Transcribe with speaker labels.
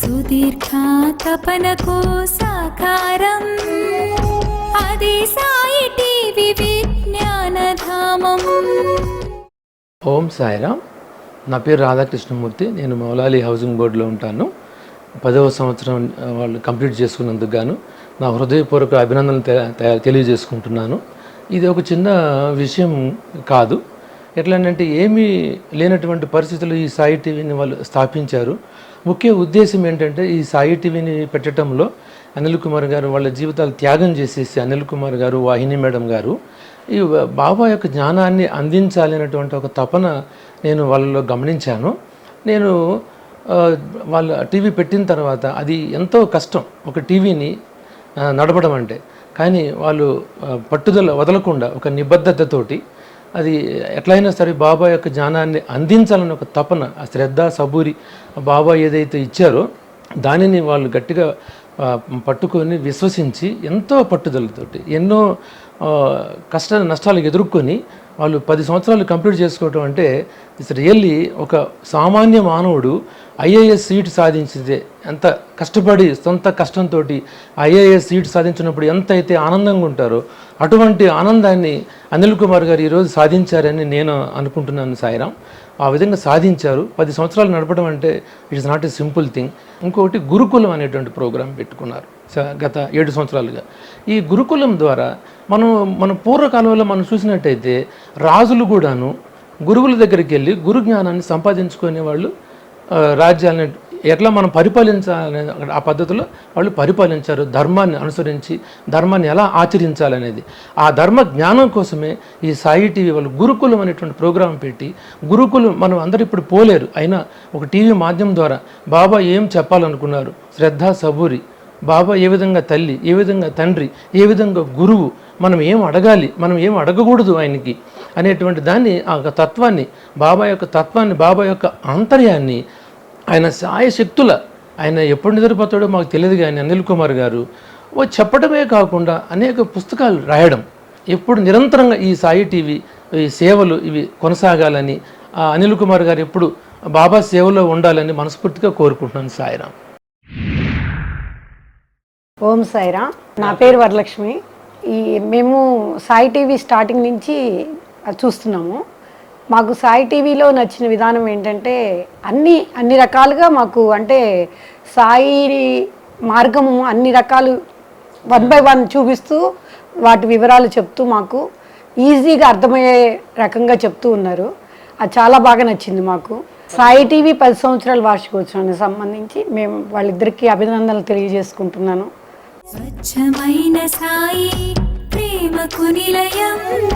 Speaker 1: సుదీర్ఘ తపనకు సాకారం. అదే సాయి టీవీ విజ్ఞానధామం.
Speaker 2: ఓం సాయిరామ్. నా పేరు రాధాకృష్ణమూర్తి. నేను మౌలాలి హౌసింగ్ బోర్డులో ఉంటాను. పదవ సంవత్సరం వాళ్ళు కంప్లీట్ చేసుకున్నందుకు గాను నా హృదయపూర్వక అభినందనలు తెలియజేసుకుంటున్నాను. ఇది ఒక చిన్న విషయం కాదు. ఎట్లా అంటే ఏమీ లేనటువంటి పరిస్థితులు ఈ సాయి టీవీని వాళ్ళు స్థాపించారు. ముఖ్య ఉద్దేశం ఏంటంటే ఈ సాయి టీవీని పెట్టడంలో అనిల్ కుమార్ గారు వాళ్ళ జీవితాలు త్యాగం చేసేసి అనిల్ కుమార్ గారు వాహిని మేడం గారు ఈ బాబా యొక్క జ్ఞానాన్ని అందించాలి అనేటువంటి ఒక తపన నేను వాళ్ళలో గమనించాను. నేను వాళ్ళ టీవీ పెట్టిన తర్వాత అది ఎంతో కష్టం ఒక టీవీని నడపడం అంటే. కానీ వాళ్ళు పట్టుదల వదలకుండా ఒక నిబద్ధతతోటి అది ఎట్లయినా సరే బాబా యొక్క జ్ఞానాన్ని అందించాలని ఒక తపన ఆ శ్రద్ధ సబూరి బాబా ఏదైతే ఇచ్చారో దానిని వాళ్ళు గట్టిగా పట్టుకొని విశ్వసించి ఎంతో పట్టుదలతోటి ఎన్నో కష్ట నష్టాలు ఎదుర్కొని వాళ్ళు పది సంవత్సరాలు కంప్లీట్ చేసుకోవటం అంటే ఇట్స్ రియల్లీ ఒక సామాన్య మానవుడు ఐఏఎస్ సీట్ సాధించితే ఎంత కష్టపడి సొంత కష్టంతో ఐఏఎస్ సీట్ సాధించినప్పుడు ఎంత అయితే ఆనందంగా ఉంటారో అటువంటి ఆనందాన్ని అనిల్ కుమార్ గారు ఈరోజు సాధించారని నేను అనుకుంటున్నాను సాయిరాం ఆ విధంగా సాధించారు. పది సంవత్సరాలు నడపడం అంటే it's not a simple thing. ఇంకొకటి గురుకులం అనేటువంటి ప్రోగ్రాం పెట్టుకున్నారు స- గత ఏడు సంవత్సరాలుగా. ఈ గురుకులం ద్వారా మనం మన పూర్వకాలంలో మనం చూసినట్టయితే రాజులు కూడాను గురువుల దగ్గరికి వెళ్ళి గురు జ్ఞానాన్ని సంపాదించుకునే వాళ్ళు రాజ్యాలని ఎట్లా మనం పరిపాలించాలనే ఆ పద్ధతిలో వాళ్ళు పరిపాలించారు. ధర్మాన్ని అనుసరించి ధర్మాన్ని ఎలా ఆచరించాలనేది. ఆ ధర్మ జ్ఞానం కోసమే ఈ సాయి టీవీ వాళ్ళు గురుకులం అనేటువంటి ప్రోగ్రాం పెట్టి గురుకులం మనం అందరూ ఇప్పుడు పోలేరు. అయినా ఒక టీవీ మాధ్యమం ద్వారా బాబా ఏం చెప్పాలనుకున్నారు? శ్రద్ధ సబూరి. బాబా ఏ విధంగా తల్లి ఏ విధంగా తండ్రి ఏ విధంగా గురువు మనం ఏం అడగాలి? మనం ఏం అడగకూడదు ఆయనకి అనేటువంటి దాన్ని ఆ యొక్క తత్వాన్ని బాబా యొక్క తత్వాన్ని బాబా యొక్క ఆంతర్యాన్ని ఆయన సాయ శక్తుల ఆయన ఎప్పుడు నిద్రపోతాడో మాకు తెలియదు కానీ అనిల్ కుమార్ గారు ఓ చెప్పడమే కాకుండా అనేక పుస్తకాలు రాయడం ఎప్పుడు నిరంతరంగా ఈ సాయి టీవీ ఈ సేవలు ఇవి కొనసాగాలని అనిల్ కుమార్ గారు ఎప్పుడు బాబా సేవలో ఉండాలని మనస్ఫూర్తిగా కోరుకుంటున్నాను సాయిరాం
Speaker 3: ఓం సాయిరా నా పేరు వరలక్ష్మి. ఈ మేము సాయి టీవీ స్టార్టింగ్ నుంచి చూస్తున్నాము. మాకు సాయి టీవీలో నచ్చిన విధానం ఏంటంటే అన్ని అన్ని రకాలుగా మాకు అంటే సాయి మార్గము అన్ని రకాలు వన్ బై వన్ చూపిస్తూ వాటి వివరాలు చెప్తూ మాకు ఈజీగా అర్థమయ్యే రకంగా చెప్తూ ఉన్నారు. అది చాలా బాగా నచ్చింది మాకు. సాయి టీవీ పది సంవత్సరాల వార్షికోత్సవానికి సంబంధించి మేము వాళ్ళిద్దరికీ అభినందనలు తెలియజేసుకుంటున్నాను.
Speaker 1: స్వచ్ఛమైన సాయి ప్రేమకు నిలయం.